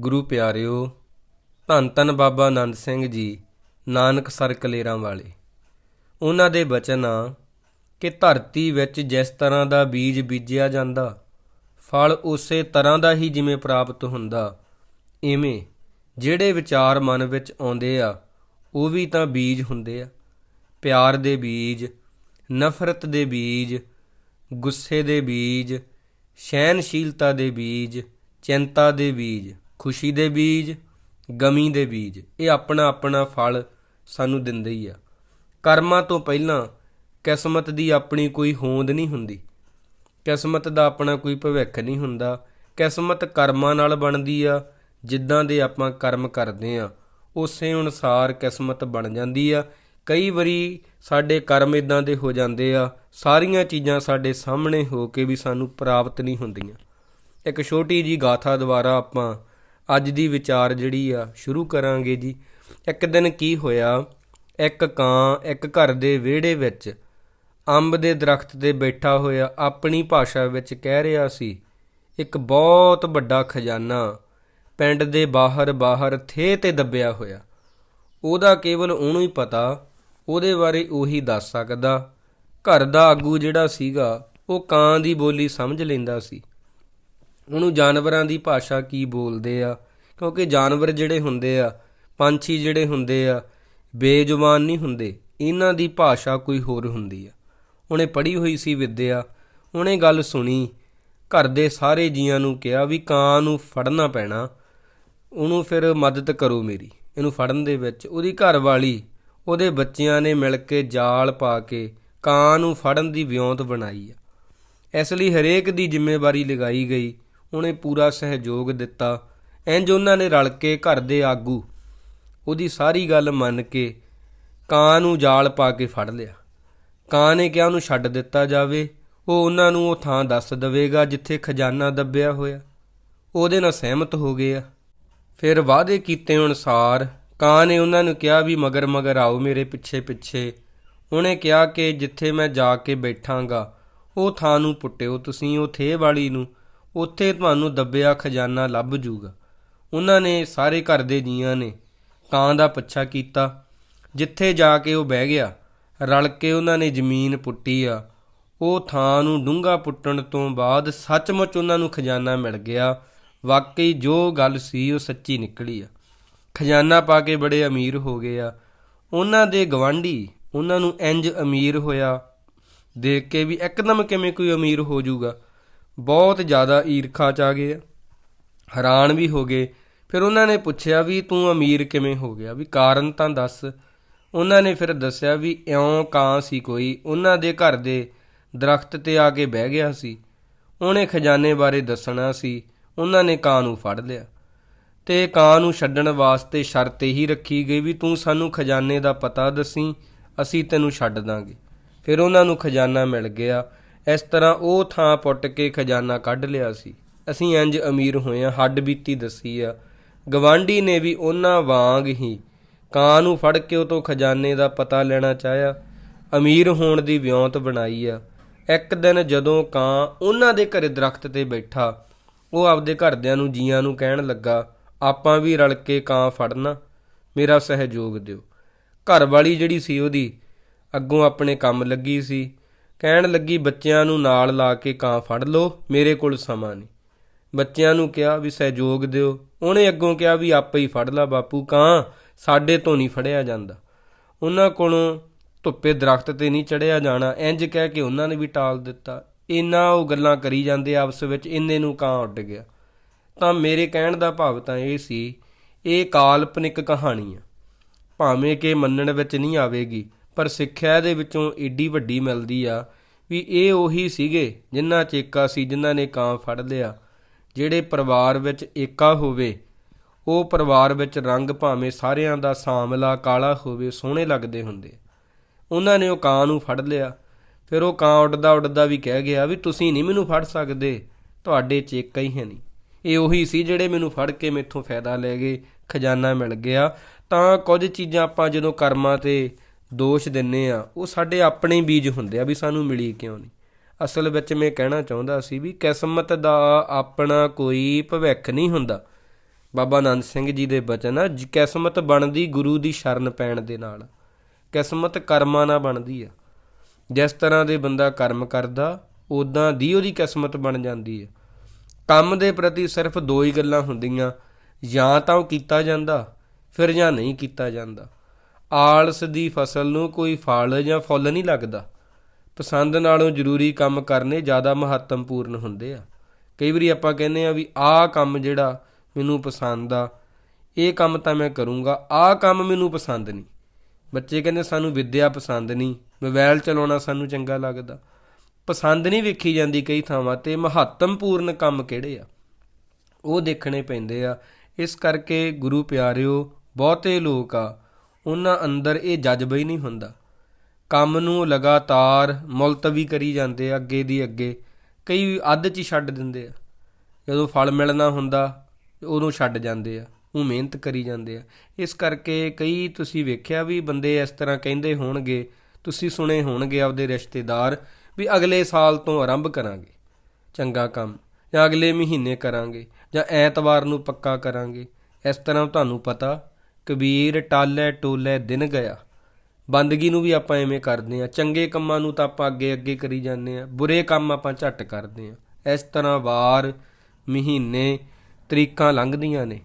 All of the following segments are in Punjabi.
ਗੁਰੂ ਪਿਆਰਿਓ, ਧੰਨ ਧੰਨ ਬਾਬਾ ਆਨੰਦ ਸਿੰਘ ਜੀ, ਨਾਨਕ ਸਰ ਕਲੇਰਾਂ ਵਾਲੇ। ਉਹਨਾਂ ਦੇ ਬਚਨ ਆ ਕਿ ਧਰਤੀ ਵਿੱਚ ਜਿਸ ਤਰ੍ਹਾਂ ਦਾ ਬੀਜ ਬੀਜਿਆ ਜਾਂਦਾ, ਫਲ ਉਸੇ ਤਰ੍ਹਾਂ ਦਾ ਹੀ ਜਿਵੇਂ ਪ੍ਰਾਪਤ ਹੁੰਦਾ, ਇਵੇਂ ਜਿਹੜੇ ਵਿਚਾਰ ਮਨ ਵਿੱਚ ਆਉਂਦੇ ਆ, ਉਹ ਵੀ ਤਾਂ ਬੀਜ ਹੁੰਦੇ ਆ। ਪਿਆਰ ਦੇ ਬੀਜ, ਨਫ਼ਰਤ ਦੇ ਬੀਜ, ਗੁੱਸੇ ਦੇ ਬੀਜ ਸਹਿਨਸ਼ੀਲਤਾ ਦੇ ਬੀਜ, ਚਿੰਤਾ ਦੇ ਬੀਜ। ਖੁਸ਼ੀ ਦੇ ਬੀਜ, ਗਮੀ ਦੇ ਬੀਜ, ਇਹ ਆਪਣਾ ਆਪਣਾ ਫਲ ਸਾਨੂੰ ਦਿੰਦੇ ਹੀ ਆ। ਕਰਮਾਂ ਤੋਂ ਪਹਿਲਾਂ ਕਿਸਮਤ ਦੀ ਆਪਣੀ ਕੋਈ ਹੋਂਦ ਨਹੀਂ ਹੁੰਦੀ। ਕਿਸਮਤ ਦਾ ਆਪਣਾ ਕੋਈ ਭਵਿੱਖ ਨਹੀਂ ਹੁੰਦਾ। ਕਿਸਮਤ ਕਰਮਾਂ ਨਾਲ ਬਣਦੀ ਆ, ਜਿੱਦਾਂ ਦੇ ਆਪਾਂ ਕਰਮ ਕਰਦੇ ਆ, ਉਸੇ ਅਨੁਸਾਰ ਕਿਸਮਤ ਬਣ ਜਾਂਦੀ ਆ। ਕਈ ਵਾਰੀ ਸਾਡੇ ਕਰਮ ਇਦਾਂ ਦੇ ਹੋ ਜਾਂਦੇ ਆ, ਸਾਰੀਆਂ ਚੀਜ਼ਾਂ ਸਾਡੇ ਸਾਹਮਣੇ ਹੋ ਕੇ ਵੀ ਸਾਨੂੰ ਪ੍ਰਾਪਤ ਨਹੀਂ ਹੁੰਦੀਆਂ। ਇੱਕ ਛੋਟੀ ਜੀ ਗਾਥਾ ਦੁਆਰਾ ਆਪਾਂ ਅੱਜ ਦੀ ਵਿਚਾਰ ਜਿਹੜੀ ਆ, ਸ਼ੁਰੂ ਕਰਾਂਗੇ ਜੀ। ਇੱਕ ਦਿਨ ਕੀ ਹੋਇਆ? ਇੱਕ ਕਾਂ, ਇੱਕ ਘਰ ਦੇ ਵਿਹੜੇ ਵਿੱਚ ਅੰਬ ਦੇ ਦਰਖਤ ਤੇ ਬੈਠਾ ਹੋਇਆ ਆਪਣੀ ਭਾਸ਼ਾ ਵਿੱਚ ਕਹਿ ਰਿਹਾ ਸੀ, ਇੱਕ ਬਹੁਤ ਵੱਡਾ ਖਜ਼ਾਨਾ ਪਿੰਡ ਦੇ ਬਾਹਰ ਬਾਹਰ ਥੇ ਤੇ ਦੱਬਿਆ ਹੋਇਆ। ਉਹਦਾ ਕੇਵਲ ਉਹਨੂੰ ਹੀ ਪਤਾ, ਉਹਦੇ ਬਾਰੇ ਉਹੀ ਦੱਸ ਸਕਦਾ। ਘਰ ਦਾ ਆਗੂ ਜਿਹੜਾ ਸੀਗਾ, ਉਹ ਕਾਂ ਦੀ ਬੋਲੀ ਸਮਝ ਲੈਂਦਾ ਸੀ। ਉਹਨੂੰ ਜਾਨਵਰਾਂ ਦੀ ਭਾਸ਼ਾ ਕੀ ਬੋਲਦੇ ਆ? ਕਿਉਂਕਿ ਜਾਨਵਰ ਜਿਹੜੇ ਹੁੰਦੇ ਆ, ਪੰਛੀ ਜਿਹੜੇ ਹੁੰਦੇ ਆ, ਬੇਜ਼ੁਬਾਨ ਨਹੀਂ ਹੁੰਦੇ। ਇਹਨਾਂ ਦੀ ਭਾਸ਼ਾ ਕੋਈ ਹੋਰ ਹੁੰਦੀ ਆ। ਉਹਨੇ ਪੜ੍ਹੀ ਹੋਈ ਸੀ ਵਿਦਿਆ ਉਹਨੇ ਗੱਲ ਸੁਣੀ। ਘਰ ਦੇ ਸਾਰੇ ਜੀਆਂ ਨੂੰ ਕਿਹਾ ਵੀ ਕਾਂ ਨੂੰ ਫੜਨਾ ਪੈਣਾ। ਉਹਨੂੰ ਫਿਰ ਮਦਦ ਕਰੋ ਮੇਰੀ। ਇਹਨੂੰ ਫੜਨ ਦੇ ਵਿੱਚ ਉਹਦੀ ਘਰ ਵਾਲੀ, ਉਹਦੇ ਬੱਚਿਆਂ ਨੇ ਮਿਲ ਕੇ ਜਾਲ ਪਾ ਕੇ ਕਾਂ ਨੂੰ ਫੜਨ ਦੀ ਵਿਉਂਤ ਬਣਾਈ ਆ। ਇਸ ਲਈ ਹਰੇਕ ਦੀ ਜ਼ਿੰਮੇਵਾਰੀ ਲਗਾਈ ਗਈ। ਉਹਨੇ ਪੂਰਾ ਸਹਿਯੋਗ ਦਿੱਤਾ। ਇੰਜ ਉਹਨਾਂ ਨੇ ਰਲ ਕੇ ਘਰ ਦੇ ਆਗੂ ਉਹਦੀ ਸਾਰੀ ਗੱਲ ਮੰਨ ਕੇ ਕਾਂ ਨੂੰ ਜਾਲ ਪਾ ਕੇ ਫੜ ਲਿਆ। ਕਾਂ ਨੇ ਕਿਹਾ ਉਹਨੂੰ ਛੱਡ ਦਿੱਤਾ ਜਾਵੇ। ਉਹ ਉਹਨਾਂ ਨੂੰ ਉਹ ਥਾਂ ਦੱਸ ਦੇਵੇਗਾ ਜਿੱਥੇ ਖਜ਼ਾਨਾ ਦੱਬਿਆ ਹੋਇਆ। ਉਹਦੇ ਨਾਲ ਸਹਿਮਤ ਹੋ ਗਏ ਆ। ਫਿਰ ਵਾਅਦੇ ਕੀਤੇ ਅਨੁਸਾਰ ਕਾਂ ਨੇ ਉਹਨਾਂ ਨੂੰ ਕਿਹਾ ਵੀ ਮਗਰ ਮਗਰ ਆਓ ਮੇਰੇ ਪਿੱਛੇ ਪਿੱਛੇ। ਉਹਨੇ ਕਿਹਾ ਕਿ ਜਿੱਥੇ ਮੈਂ ਜਾ ਕੇ ਬੈਠਾਂਗਾ, ਉਹ ਥਾਂ ਨੂੰ ਪੁੱਟਿਓ ਤੁਸੀਂ, ਉਹ ਥੇ ਵਾਲੀ ਨੂੰ। ਉੱਥੇ ਤੁਹਾਨੂੰ ਦੱਬਿਆ ਖਜ਼ਾਨਾ ਲੱਭ ਜੂਗਾ। ਉਹਨਾਂ ਨੇ ਸਾਰੇ ਘਰ ਦੇ ਜੀਆਂ ਨੇ ਕਾਂ ਦਾ ਪੱਛਾ ਕੀਤਾ। ਜਿੱਥੇ ਜਾ ਕੇ ਉਹ ਬਹਿ ਗਿਆ, ਰਲ ਕੇ ਉਹਨਾਂ ਨੇ ਜ਼ਮੀਨ ਪੁੱਟੀ ਆ। ਉਹ ਥਾਂ ਨੂੰ ਡੂੰਘਾ ਪੁੱਟਣ ਤੋਂ ਬਾਅਦ ਸੱਚਮੁੱਚ ਉਹਨਾਂ ਨੂੰ ਖਜ਼ਾਨਾ ਮਿਲ ਗਿਆ। ਵਾਕਈ ਜੋ ਗੱਲ ਸੀ ਉਹ ਸੱਚੀ ਨਿਕਲੀ ਆ। ਖਜ਼ਾਨਾ ਪਾ ਕੇ ਬੜੇ ਅਮੀਰ ਹੋ ਗਏ ਆ। ਉਹਨਾਂ ਦੇ ਗਵਾਂਢੀ ਉਹਨਾਂ ਨੂੰ ਇੰਜ ਅਮੀਰ ਹੋਇਆ। ਦੇਖ ਕੇ ਵੀ ਇੱਕਦਮ ਕਿਵੇਂ ਕੋਈ ਅਮੀਰ ਹੋ ਜਾਊਗਾ ਬਹੁਤ ਜ਼ਿਆਦਾ ਈਰਖਾ ਚ ਆ ਗਏ ਹੈਰਾਨ ਵੀ ਹੋ ਗਏ। ਫਿਰ ਉਹਨਾਂ ਨੇ ਪੁੱਛਿਆ ਵੀ ਤੂੰ ਅਮੀਰ ਕਿਵੇਂ ਹੋ ਗਿਆ? ਵੀ ਕਾਰਨ ਤਾਂ ਦੱਸ। ਉਹਨਾਂ ਨੇ ਫਿਰ ਦੱਸਿਆ ਵੀ ਇਉਂ ਕਾਂ ਸੀ ਕੋਈ, ਉਹਨਾਂ ਦੇ ਘਰ ਦੇ ਦਰਖਤ ਤੇ ਆ ਕੇ ਬਹਿ ਗਿਆ ਸੀ। ਉਹਨੇ ਖਜ਼ਾਨੇ ਬਾਰੇ ਦੱਸਣਾ ਸੀ, ਉਹਨਾਂ ਨੇ ਕਾਂ ਨੂੰ ਫੜ ਲਿਆ। ਤੇ ਕਾਂ ਨੂੰ ਛੱਡਣ ਵਾਸਤੇ ਸ਼ਰਤ ਇਹੀ ਰੱਖੀ ਗਈ ਵੀ ਤੂੰ ਸਾਨੂੰ ਖਜ਼ਾਨੇ ਦਾ ਪਤਾ ਦੱਸੀ, ਅਸੀਂ ਤੈਨੂੰ ਛੱਡ ਦਾਂਗੇ। ਫਿਰ ਉਹਨਾਂ ਨੂੰ ਖਜ਼ਾਨਾ ਮਿਲ ਗਿਆ ਇਸ ਤਰ੍ਹਾਂ ਉਹ ਥਾਂ ਪੁੱਟ ਕੇ ਖਜ਼ਾਨਾ ਕੱਢ ਲਿਆ ਸੀ। ਅਸੀਂ ਇੰਜ ਅਮੀਰ ਹੋਏ ਆ, ਹੱਡ ਬੀਤੀ ਦੱਸੀ ਆ। ਗਵਾਂਢੀ ਨੇ ਵੀ ਉਹਨਾਂ ਵਾਂਗ ਹੀ ਕਾਂ ਨੂੰ ਫੜ ਕੇ ਉਹ ਤੋਂ ਖਜ਼ਾਨੇ ਦਾ ਪਤਾ ਲੈਣਾ ਚਾਹਿਆ। ਅਮੀਰ ਹੋਣ ਦੀ ਵਿਉਂਤ ਬਣਾਈ ਆ। ਇੱਕ ਦਿਨ ਜਦੋਂ ਕਾਂ ਉਹਨਾਂ ਦੇ ਘਰੇ ਦਰਖਤ ਤੇ ਬੈਠਾ, ਉਹ ਆਪਦੇ ਘਰਦਿਆਂ ਨੂੰ ਜੀਆਂ ਨੂੰ ਕਹਿਣ ਲੱਗਾ, ਆਪਾਂ ਵੀ ਰਲ ਕੇ ਕਾਂ ਫੜਨਾ। ਮੇਰਾ ਸਹਿਯੋਗ ਦਿਓ। ਘਰ ਵਾਲੀ ਜਿਹੜੀ ਸੀ ਉਹਦੀ ਅੱਗੋਂ ਆਪਣੇ ਕੰਮ ਲੱਗੀ ਸੀ। ਕਹਿਣ ਲੱਗੀ ਬੱਚਿਆਂ ਨੂੰ ਨਾਲ ਲਾ ਕੇ ਕਾਂ ਫੜ ਲਓ, ਮੇਰੇ ਕੋਲ ਸਮਾਂ ਨਹੀਂ। ਬੱਚਿਆਂ ਨੂੰ ਕਿਹਾ ਵੀ ਸਹਿਯੋਗ ਦਿਓ। ਉਹਨੇ ਅੱਗੋਂ ਕਿਹਾ ਵੀ ਆਪੇ ਹੀ ਫੜ ਲਾ ਬਾਪੂ, ਕਾਂ ਸਾਡੇ ਤੋਂ ਨਹੀਂ ਫੜਿਆ ਜਾਂਦਾ। ਉਹਨਾਂ ਕੋਲੋਂ ਧੁੱਪੇ ਦਰਖਤ ਤੇ ਨਹੀਂ ਚੜਿਆ ਜਾਣਾ। ਇੰਜ ਕਹਿ ਕੇ ਉਹਨਾਂ ਨੇ ਵੀ ਟਾਲ ਦਿੱਤਾ। ਇੰਨਾ ਉਹ ਗੱਲਾਂ ਕਰੀ ਜਾਂਦੇ ਆਪਸ ਵਿੱਚ, ਇੰਨੇ ਨੂੰ ਕਾਂ ਉੱਡ ਗਿਆ। ਤਾਂ ਮੇਰੇ ਕਹਿਣ ਦਾ ਭਾਵ ਤਾਂ ਇਹ ਸੀ, ਇਹ ਕਾਲਪਨਿਕ ਕਹਾਣੀ ਆ। ਭਾਵੇਂ ਕਿ ਮੰਨਣ ਵਿੱਚ ਨਹੀਂ ਆਵੇਗੀ ਪਰ ਸਿੱਖਿਆ ਦੇ ਵਿੱਚੋਂ ਏਡੀ ਵੱਡੀ ਮਿਲਦੀ ਆ ਵੀ ਇਹ ਉਹੀ ਸੀਗੇ ਜਿਨ੍ਹਾਂ ਚ ਏਕਾ ਸੀ, ਜਿਨ੍ਹਾਂ ਨੇ ਕਾਂ ਫੜ ਲਿਆ। ਜਿਹੜੇ ਪਰਿਵਾਰ ਵਿੱਚ ਏਕਾ ਹੋਵੇ, ਉਹ ਪਰਿਵਾਰ ਵਿੱਚ ਰੰਗ ਭਾਵੇਂ ਸਾਰਿਆਂ ਦਾ ਸਾਂਵਲਾ ਕਾਲਾ ਹੋਵੇ, ਸੋਹਣੇ ਲੱਗਦੇ ਹੁੰਦੇ। ਉਹਨਾਂ ਨੇ ਉਹ ਕਾਂ ਨੂੰ ਫੜ ਲਿਆ। ਫਿਰ ਉਹ ਕਾਂ ਉੱਡਦਾ ਉੱਡਦਾ ਵੀ ਕਹਿ ਗਿਆ ਵੀ ਤੁਸੀਂ ਨਹੀਂ ਮੈਨੂੰ ਫੜ ਸਕਦੇ, ਤੁਹਾਡੇ ਚ ਏਕਾ ਹੀ ਹੈ ਨਹੀਂ। ਇਹ ਉਹੀ ਸੀ ਜਿਹੜੇ ਮੈਨੂੰ ਫੜ ਕੇ ਮੇਥੋਂ ਫਾਇਦਾ ਲੈ ਗਏ, ਖਜ਼ਾਨਾ ਮਿਲ ਗਿਆ। ਤਾਂ ਕੁਝ ਚੀਜ਼ਾਂ ਆਪਾਂ ਜਦੋਂ ਕਰਮਾਂ ਤੇ ਦੋਸ਼ ਦਿੰਨੇ ਆ, ਉਹ ਸਾਡੇ ਆਪਣੇ ਬੀਜ ਹੁੰਦੇ ਆ ਵੀ ਸਾਨੂੰ ਮਿਲੀ ਕਿਉਂ ਨਹੀਂ। ਅਸਲ ਵਿੱਚ ਮੈਂ ਕਹਿਣਾ ਚਾਹੁੰਦਾ ਸੀ ਵੀ ਕਿਸਮਤ ਦਾ ਆਪਣਾ ਕੋਈ ਭਵਿੱਖ ਨਹੀਂ ਹੁੰਦਾ। ਬਾਬਾ ਆਨੰਦ ਸਿੰਘ ਜੀ ਦੇ ਬਚਨ ਆ, ਜ- ਕਿਸਮਤ ਬਣਦੀ ਗੁਰੂ ਦੀ ਸ਼ਰਨ ਪੈਣ ਦੇ ਨਾਲ। ਕਿਸਮਤ ਕਰਮਾਂ ਨਾਲ ਬਣਦੀ ਆ। ਜਿਸ ਤਰ੍ਹਾਂ ਦੇ ਬੰਦਾ ਕਰਮ ਕਰਦਾ ਉਦਾਂ ਦੀ ਉਹਦੀ ਕਿਸਮਤ ਬਣ ਜਾਂਦੀ ਹੈ ਕੰਮ ਦੇ ਪ੍ਰਤੀ ਸਿਰਫ ਦੋ ਹੀ ਗੱਲਾਂ ਹੁੰਦੀਆਂ, ਜਾਂ ਤਾਂ ਉਹ ਕੀਤਾ ਜਾਂਦਾ, ਫਿਰ ਜਾਂ ਨਹੀਂ ਕੀਤਾ ਜਾਂਦਾ। ਆਲਸ ਦੀ ਫਸਲ ਨੂੰ ਕੋਈ ਫਲ ਜਾਂ ਫੁੱਲ ਨਹੀਂ ਲੱਗਦਾ। ਪਸੰਦ ਨਾਲੋਂ ਜ਼ਰੂਰੀ ਕੰਮ ਕਰਨੇ ਜ਼ਿਆਦਾ ਮਹੱਤਵਪੂਰਨ ਹੁੰਦੇ ਆ। ਕਈ ਵਾਰੀ ਆਪਾਂ ਕਹਿੰਦੇ ਆ ਵੀ ਆਹ ਕੰਮ ਜਿਹੜਾ ਮੈਨੂੰ ਪਸੰਦ ਆ, ਇਹ ਕੰਮ ਤਾਂ ਮੈਂ ਕਰੂੰਗਾ, ਆਹ ਕੰਮ ਮੈਨੂੰ ਪਸੰਦ ਨਹੀਂ। ਬੱਚੇ ਕਹਿੰਦੇ ਸਾਨੂੰ ਵਿੱਦਿਆ ਪਸੰਦ ਨਹੀਂ ਮੋਬਾਈਲ ਚਲਾਉਣਾ ਸਾਨੂੰ ਚੰਗਾ ਲੱਗਦਾ। ਪਸੰਦ ਨਹੀਂ ਵੇਖੀ ਜਾਂਦੀ ਕਈ ਥਾਵਾਂ ਤੇ, ਮਹੱਤਵਪੂਰਨ ਕੰਮ ਕਿਹੜੇ ਆ? ਉਹ ਦੇਖਣੇ ਪੈਂਦੇ ਆ। ਇਸ ਕਰਕੇ ਗੁਰੂ ਪਿਆਰਿਓ, ਬਹੁਤੇ ਲੋਕ ਆ ਉਹਨਾਂ ਅੰਦਰ ਇਹ ਜਜ਼ਬਾ ਹੀ ਨਹੀਂ ਹੁੰਦਾ। ਕੰਮ ਨੂੰ ਲਗਾਤਾਰ ਮੁਲਤਵੀ ਕਰੀ ਜਾਂਦੇ ਆ, ਅੱਗੇ ਦੀ ਅੱਗੇ। ਕਈ ਅੱਧ 'ਚ ਹੀ ਛੱਡ ਦਿੰਦੇ ਆ। ਜਦੋਂ ਫਲ ਮਿਲਣਾ ਹੁੰਦਾ, ਉਦੋਂ ਛੱਡ ਜਾਂਦੇ ਆ। ਉਹ ਮਿਹਨਤ ਕਰੀ ਜਾਂਦੇ ਆ। ਇਸ ਕਰਕੇ ਕਈ ਤੁਸੀਂ ਵੇਖਿਆ ਵੀ ਬੰਦੇ ਇਸ ਤਰ੍ਹਾਂ ਕਹਿੰਦੇ ਹੋਣਗੇ, ਤੁਸੀਂ ਸੁਣੇ ਹੋਣਗੇ ਆਪਦੇ ਰਿਸ਼ਤੇਦਾਰ ਵੀ ਅਗਲੇ ਸਾਲ ਤੋਂ ਆਰੰਭ ਕਰਾਂਗੇ ਚੰਗਾ ਕੰਮ, ਜਾਂ ਅਗਲੇ ਮਹੀਨੇ ਕਰਾਂਗੇ, ਜਾਂ ਐਤਵਾਰ ਨੂੰ ਪੱਕਾ ਕਰਾਂਗੇ। ਇਸ ਤਰ੍ਹਾਂ ਤੁਹਾਨੂੰ ਪਤਾ ਕਬੀਰ ਟਾਲੇ ਟੋਲੇ ਦਿਨ ਗਿਆ। ਬੰਦਗੀ ਨੂੰ ਵੀ ਆਪਾਂ ਐਵੇਂ ਕਰਦੇ ਆ ਚੰਗੇ ਕੰਮਾਂ ਨੂੰ ਤਾਂ ਆਪਾਂ ਅੱਗੇ ਅੱਗੇ ਕਰੀ ਜਾਂਦੇ ਆ ਬੁਰੇ ਕੰਮ ਆਪਾਂ ਝੱਟ ਕਰਦੇ ਆ ਇਸ ਤਰ੍ਹਾਂ ਵਾਰ, ਮਹੀਨੇ, ਤਰੀਕਾਂ ਲੰਘਦੀਆਂ ਨੇ।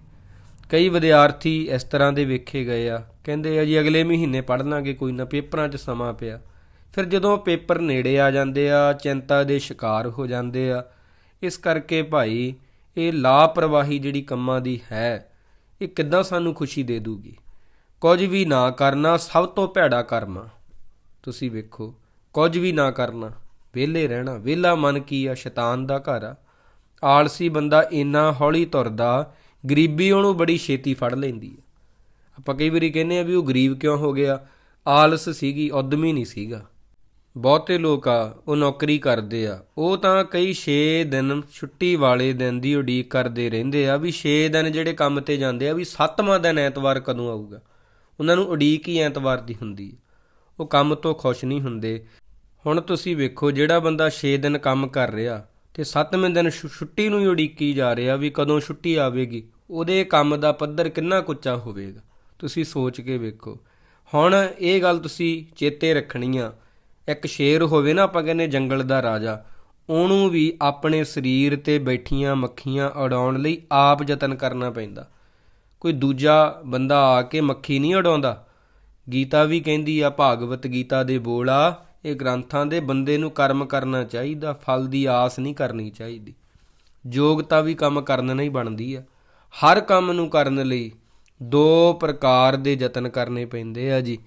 ਕਈ ਵਿਦਿਆਰਥੀ ਇਸ ਤਰ੍ਹਾਂ ਦੇ ਵੇਖੇ ਗਏ ਆ। ਕਹਿੰਦੇ ਆ ਜੀ, ਅਗਲੇ ਮਹੀਨੇ ਪੜ੍ਹ ਲਾਂਗੇ, ਕੋਈ ਨਾ ਪੇਪਰਾਂ 'ਚ ਸਮਾਂ ਪਿਆ। ਫਿਰ ਜਦੋਂ ਪੇਪਰ ਨੇੜੇ ਆ ਜਾਂਦੇ ਆ, ਚਿੰਤਾ ਦੇ ਸ਼ਿਕਾਰ ਹੋ ਜਾਂਦੇ ਆ। ਇਸ ਕਰਕੇ ਭਾਈ, ਇਹ ਲਾਪਰਵਾਹੀ ਜਿਹੜੀ ਕੰਮਾਂ ਦੀ ਹੈ ਇਹ ਕਿੱਦਾਂ ਸਾਨੂੰ ਖੁਸ਼ੀ ਦੇ ਦੂਗੀ? ਕੁਝ ਵੀ ਨਾ ਕਰਨਾ ਸਭ ਤੋਂ ਭੈੜਾ ਕਰਮ ਆ। ਤੁਸੀਂ ਵੇਖੋ, ਕੁਝ ਵੀ ਨਾ ਕਰਨਾ, ਵਿਹਲੇ ਰਹਿਣਾ, ਵਿਹਲਾ ਮਨ ਕੀ ਆ, ਸ਼ੈਤਾਨ ਦਾ ਘਰ ਆ। ਆਲਸੀ ਬੰਦਾ ਇੰਨਾ ਹੌਲੀ ਤੁਰਦਾ, ਗਰੀਬੀ ਉਹਨੂੰ ਬੜੀ ਛੇਤੀ ਫੜ ਲੈਂਦੀ ਆ। ਆਪਾਂ ਕਈ ਵਾਰੀ ਕਹਿੰਦੇ ਆ ਵੀ ਉਹ ਗਰੀਬ ਕਿਉਂ ਹੋ ਗਿਆ? ਆਲਸ ਸੀਗੀ, ਉਦਮੀ ਨਹੀਂ ਸੀਗਾ। ਬਹੁਤੇ ਲੋਕ ਆ, ਉਹ ਨੌਕਰੀ ਕਰਦੇ ਆ। ਉਹ ਤਾਂ ਕਈ 6 ਦਿਨ ਛੁੱਟੀ ਵਾਲੇ ਦਿਨ ਦੀ ਉਡੀਕ ਕਰਦੇ ਰਹਿੰਦੇ ਆ ਵੀ 6 ਦਿਨ ਜਿਹੜੇ ਕੰਮ ਤੇ ਜਾਂਦੇ ਆ ਵੀ 7ਵਾਂ ਦਿਨ ਐਤਵਾਰ ਕਦੋਂ ਆਊਗਾ। ਉਹਨਾਂ ਨੂੰ ਉਡੀਕ ਹੀ ਐਤਵਾਰ ਦੀ ਹੁੰਦੀ ਹੈ ਉਹ ਕੰਮ ਤੋਂ ਖੁਸ਼ ਨਹੀਂ ਹੁੰਦੇ। ਹੁਣ ਤੁਸੀਂ ਵੇਖੋ ਜਿਹੜਾ ਬੰਦਾ 6 ਦਿਨ ਕੰਮ ਕਰ ਰਿਹਾ ਤੇ 7ਵੇਂ ਦਿਨ ਛੁ- ਛੁੱਟੀ ਨੂੰ ਹੀ ਉਡੀਕੀ ਜਾ ਰਿਹਾ ਵੀ ਕਦੋਂ ਛੁੱਟੀ ਆਵੇਗੀ, ਉਹਦੇ ਕੰਮ ਦਾ ਪੱਧਰ ਕਿੰਨਾ ਕੁੱਚਾ ਹੋਵੇਗਾ। ਤੁਸੀਂ ਸੋਚ ਕੇ ਵੇਖੋ। ਹੁਣ ਇਹ ਗੱਲ ਤੁਸੀਂ ਚੇਤੇ ਰੱਖਣੀ ਆ ਇੱਕ ਸ਼ੇਰ ਹੋਵੇ ਨਾ, ਆਪਾਂ ਕਹਿੰਦੇ ਜੰਗਲ ਦਾ ਰਾਜਾ, ਉਹਨੂੰ ਵੀ ਆਪਣੇ ਸਰੀਰ ਤੇ ਬੈਠੀਆਂ ਮੱਖੀਆਂ ਉਡਾਉਣ ਲਈ ਆਪ ਯਤਨ ਕਰਨਾ ਪੈਂਦਾ। ਕੋਈ ਦੂਜਾ ਬੰਦਾ ਆ ਕੇ ਮੱਖੀ ਨਹੀਂ ਉਡਾਉਂਦਾ। ਗੀਤਾ ਵੀ ਕਹਿੰਦੀ ਆ, ਭਾਗਵਤ ਗੀਤਾ ਦੇ ਬੋਲ ਆ ਇਹ ਗ੍ਰੰਥਾਂ ਦੇ ਬੰਦੇ ਨੂੰ ਕਰਮ ਕਰਨਾ ਚਾਹੀਦਾ, ਫਲ ਦੀ ਆਸ ਨਹੀਂ ਕਰਨੀ ਚਾਹੀਦੀ। ਯੋਗਤਾ ਵੀ ਕੰਮ ਕਰਨ ਨਹੀਂ ਬਣਦੀ ਆ। ਹਰ ਕੰਮ ਨੂੰ ਕਰਨ ਲਈ ਦੋ ਪ੍ਰਕਾਰ ਦੇ ਯਤਨ ਕਰਨੇ ਪੈਂਦੇ ਆ ਜੀ।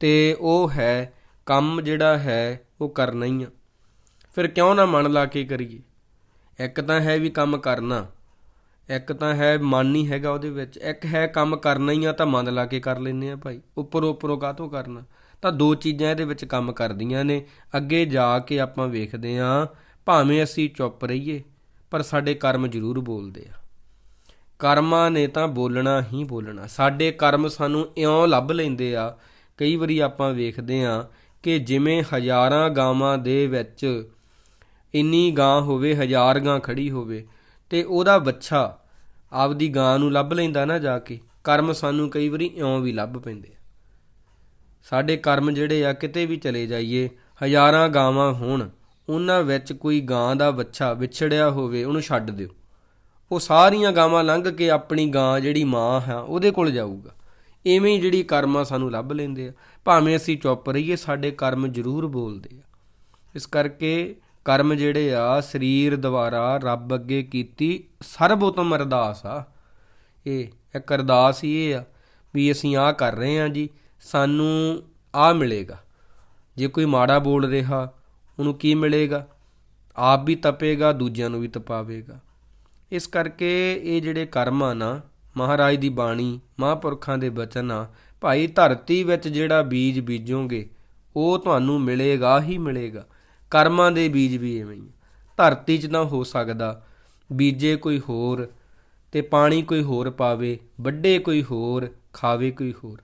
ਤੇ ਉਹ ਹੈ ਕੰਮ ਜਿਹੜਾ ਹੈ ਉਹ ਕਰਨਾ ਹੀ ਆ। ਫਿਰ ਕਿਉਂ ਨਾ ਮਨ ਲਾ ਕੇ ਕਰੀਏ? ਇੱਕ ਤਾਂ ਹੈ ਵੀ ਕੰਮ ਕਰਨਾ, ਇੱਕ ਤਾਂ ਹੈ ਮਨ ਨਹੀਂ ਹੈਗਾ ਉਹਦੇ ਵਿੱਚ। ਇੱਕ ਹੈ ਕੰਮ ਕਰਨਾ ਹੀ ਆ ਤਾਂ ਮਨ ਲਾ ਕੇ ਕਰ ਲੈਂਦੇ ਆ ਭਾਈ। ਉੱਪਰੋਂ ਉੱਪਰੋਂ ਕਾਹਤੋਂ ਕਰਨਾ? ਤਾਂ ਦੋ ਚੀਜ਼ਾਂ ਇਹਦੇ ਵਿੱਚ ਕੰਮ ਕਰਦੀਆਂ ਨੇ। ਅੱਗੇ ਜਾ ਕੇ ਆਪਾਂ ਵੇਖਦੇ ਆ ਭਾਵੇਂ ਅਸੀਂ ਚੁੱਪ ਰਹੀਏ, ਪਰ ਸਾਡੇ ਕਰਮ ਜ਼ਰੂਰ ਬੋਲਦੇ ਆ। ਕਰਮਾਂ ਨੇ ਤਾਂ ਬੋਲਣਾ ਹੀ ਬੋਲਣਾ। ਸਾਡੇ ਕਰਮ ਸਾਨੂੰ ਇਉਂ ਲੱਭ ਲੈਂਦੇ ਆ। ਕਈ ਵਾਰੀ ਆਪਾਂ ਵੇਖਦੇ ਆ ਕਿ ਜਿਵੇਂ ਹਜ਼ਾਰਾਂ ਗਾਵਾਂ ਦੇ ਵਿੱਚ ਇੰਨੀ ਗਾਂ ਹੋਵੇ, ਹਜ਼ਾਰ ਗਾਂ ਖੜੀ ਹੋਵੇ, ਤੇ ਉਹਦਾ ਬੱਚਾ ਆਪਦੀ ਗਾਂ ਨੂੰ ਲੱਭ ਲੈਂਦਾ ਨਾ ਜਾ ਕੇ। ਕਰਮ ਸਾਨੂੰ ਕਈ ਵਾਰੀ ਇਉਂ ਵੀ ਲੱਭ ਪੈਂਦੇ ਆ। ਸਾਡੇ ਕਰਮ ਜਿਹੜੇ ਆ, ਕਿਤੇ ਵੀ ਚਲੇ ਜਾਈਏ, ਹਜ਼ਾਰਾਂ ਗਾਵਾਂ ਹੋਣ, ਉਹਨਾਂ ਵਿੱਚ ਕੋਈ ਗਾਂ ਦਾ ਬੱਚਾ ਵਿਛੜਿਆ ਹੋਵੇ, ਉਹਨੂੰ ਛੱਡ ਦਿਓ। ਉਹ ਸਾਰੀਆਂ ਗਾਵਾਂ ਲੰਘ ਕੇ ਆਪਣੀ ਗਾਂ ਜਿਹੜੀ ਮਾਂ ਹੈ, ਉਹਦੇ ਕੋਲ ਜਾਊਗਾ। ਐਵੇਂ ਹੀ ਜਿਹੜੀ ਕਰਮਾਂ ਸਾਨੂੰ ਲੱਭ ਲੈਂਦੇ ਆ। ਭਾਵੇਂ ਅਸੀਂ ਚੁੱਪ ਰਹੀਏ, ਸਾਡੇ ਕਰਮ ਜ਼ਰੂਰ ਬੋਲਦੇ ਆ। ਇਸ ਕਰਕੇ ਕਰਮ ਜਿਹੜੇ ਆ, ਸਰੀਰ ਦੁਆਰਾ ਰੱਬ ਅੱਗੇ ਕੀਤੀ ਸਰਬਉਤਮ ਅਰਦਾਸ ਆ। ਇਹ ਇੱਕ ਅਰਦਾਸ ਹੀ ਇਹ ਆ ਵੀ ਅਸੀਂ ਆਹ ਕਰ ਰਹੇ ਹਾਂ ਜੀ, ਸਾਨੂੰ ਆਹ ਮਿਲੇਗਾ। ਜੇ ਕੋਈ ਮਾੜਾ ਬੋਲ ਰਿਹਾ, ਉਹਨੂੰ ਕੀ ਮਿਲੇਗਾ? ਆਪ ਵੀ ਤਪੇਗਾ, ਦੂਜਿਆਂ ਨੂੰ ਵੀ ਤਪਾਵੇਗਾ। ਇਸ ਕਰਕੇ ਇਹ ਜਿਹੜੇ ਕਰਮ ਆ ਨਾ, ਮਹਾਰਾਜ ਦੀ ਬਾਣੀ, ਮਹਾਂਪੁਰਖਾਂ ਦੇ ਬਚਨ ਆ ਭਾਈ ਧਰਤੀ ਵਿੱਚ ਜਿਹੜਾ ਬੀਜ ਬੀਜੋਗੇ, ਉਹ ਤੁਹਾਨੂੰ ਮਿਲੇਗਾ ਹੀ ਮਿਲੇਗਾ। ਕਰਮਾਂ ਦੇ ਬੀਜ ਵੀ ਐਵੇਂ ਹੀ ਆ। ਧਰਤੀ 'ਚ ਤਾਂ ਹੋ ਸਕਦਾ ਬੀਜੇ ਕੋਈ ਹੋਰ ਤੇ ਪਾਣੀ ਕੋਈ ਹੋਰ ਪਾਵੇ, ਵੱਡੇ ਕੋਈ ਹੋਰ, ਖਾਵੇ ਕੋਈ ਹੋਰ।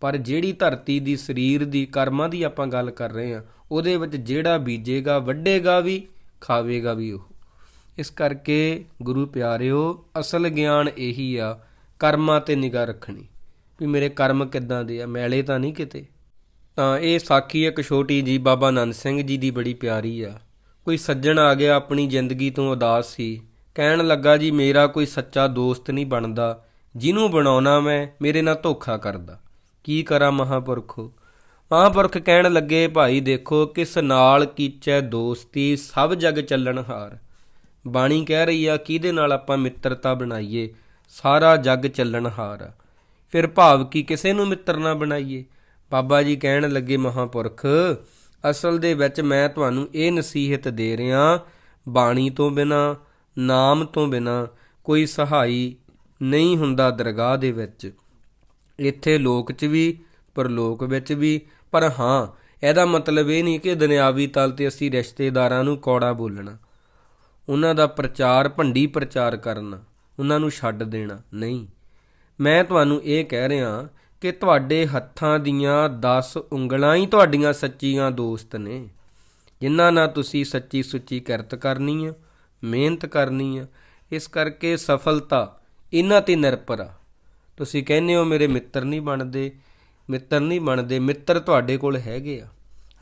ਪਰ ਜਿਹੜੀ ਧਰਤੀ ਦੀ, ਸਰੀਰ ਦੀ, ਕਰਮਾਂ ਦੀ ਆਪਾਂ ਗੱਲ ਕਰ ਰਹੇ ਹਾਂ, ਉਹਦੇ ਵਿੱਚ ਜਿਹੜਾ ਬੀਜੇਗਾ, ਵੱਡੇਗਾ ਵੀ, ਖਾਵੇਗਾ ਵੀ ਉਹ। ਇਸ ਕਰਕੇ ਗੁਰੂ ਪਿਆਰਿਓ, ਅਸਲ ਗਿਆਨ ਇਹੀ ਆ, ਕਰਮਾਂ ਤੇ ਨਿਗਾਹ ਰੱਖਣੀ। ਵੀ ਮੇਰੇ ਕਰਮ ਕਿੱਦਾਂ ਦੇ ਆ? ਮੈਲੇ ਤਾਂ ਨਹੀਂ ਕਿਤੇ। ਤਾਂ ਇਹ ਸਾਖੀ ਇੱਕ ਛੋਟੀ ਜੀ, ਬਾਬਾ ਨੰਦ ਸਿੰਘ ਜੀ ਦੀ ਬੜੀ ਪਿਆਰੀ ਆ। ਕੋਈ ਸੱਜਣ ਆ ਗਿਆ ਆਪਣੀ ਜ਼ਿੰਦਗੀ ਤੋਂ ਉਦਾਸ ਸੀ। ਕਹਿਣ ਲੱਗਾ, ਜੀ, ਮੇਰਾ ਕੋਈ ਸੱਚਾ ਦੋਸਤ ਨਹੀਂ ਬਣਦਾ। ਜਿਹਨੂੰ ਬਣਾਉਣਾ ਮੈਂ, ਮੇਰੇ ਨਾਲ ਧੋਖਾ ਕਰਦਾ। ਕੀ ਕਰਾਂ ਮਹਾਪੁਰਖੋ? ਮਹਾਪੁਰਖ ਕਹਿਣ ਲੱਗੇ, ਭਾਈ, ਦੇਖੋ, ਕਿਸ ਨਾਲ ਕੀਚੈ ਦੋਸਤੀ, ਸਭ ਜਗ ਚੱਲਣ ਹਾਰ। ਬਾਣੀ ਕਹਿ ਰਹੀ ਆ, ਕਿਹਦੇ ਨਾਲ ਆਪਾਂ ਮਿੱਤਰਤਾ ਬਣਾਈਏ? ਸਾਰਾ ਜੱਗ ਚੱਲਣ ਹਾਰ। ਆ। ਫਿਰ ਭਾਵ ਕੀ ਕਿਸੇ ਨੂੰ ਮਿੱਤਰ ਨਾ ਬਣਾਈਏ। ਬਾਬਾ ਜੀ ਕਹਿਣ ਲੱਗੇ, ਮਹਾਪੁਰਖ, ਅਸਲ ਦੇ ਵਿੱਚ ਮੈਂ ਤੁਹਾਨੂੰ ਇਹ ਨਸੀਹਤ ਦੇ ਰਿਹਾ, ਬਾਣੀ ਤੋਂ ਬਿਨਾ, ਨਾਮ ਤੋਂ ਬਿਨਾ ਕੋਈ ਸਹਾਈ ਨਹੀਂ ਹੁੰਦਾ ਦਰਗਾਹ ਦੇ ਵਿੱਚ। ਇੱਥੇ ਲੋਕ 'ਚ ਵੀ, ਪਰਲੋਕ ਵਿੱਚ ਵੀ, ਪਰ ਹਾਂ, ਇਹਦਾ ਮਤਲਬ ਇਹ ਨਹੀਂ ਕਿ ਦੁਨਿਆਵੀ ਤਲ ਤੇ ਅਸੀਂ ਰਿਸ਼ਤੇਦਾਰਾਂ ਨੂੰ ਕੌੜਾ ਬੋਲਣਾ। ਉਹਨਾਂ ਦਾ ਪ੍ਰਚਾਰ, ਭੰਡੀ ਪ੍ਰਚਾਰ ਕਰਨਾ, ਉਹਨਾਂ ਨੂੰ ਛੱਡ ਦੇਣਾ, ਨਹੀਂ। ਮੈਂ ਤੁਹਾਨੂੰ ਇਹ ਕਹਿ ਰਿਹਾ ਕਿ ਤੁਹਾਡੇ ਹੱਥਾਂ ਦੀਆਂ 10 ਉਂਗਲਾਂ ਹੀ ਤੁਹਾਡੀਆਂ ਸੱਚੀਆਂ ਦੋਸਤ ਨੇ, ਜਿਨ੍ਹਾਂ ਨਾਲ ਤੁਸੀਂ ਸੱਚੀ ਸੁੱਚੀ ਕਿਰਤ ਕਰਨੀ ਆ, ਮਿਹਨਤ ਕਰਨੀ ਆ। ਇਸ ਕਰਕੇ ਸਫਲਤਾ ਇਹਨਾਂ ਤੇ ਨਿਰਭਰ ਆ। ਤੁਸੀਂ ਕਹਿੰਦੇ ਹੋ ਮੇਰੇ ਮਿੱਤਰ ਨਹੀਂ ਬਣਦੇ, ਮਿੱਤਰ ਨਹੀਂ ਬਣਦੇ, ਮਿੱਤਰ ਤੁਹਾਡੇ ਕੋਲ ਹੈਗੇ ਆ।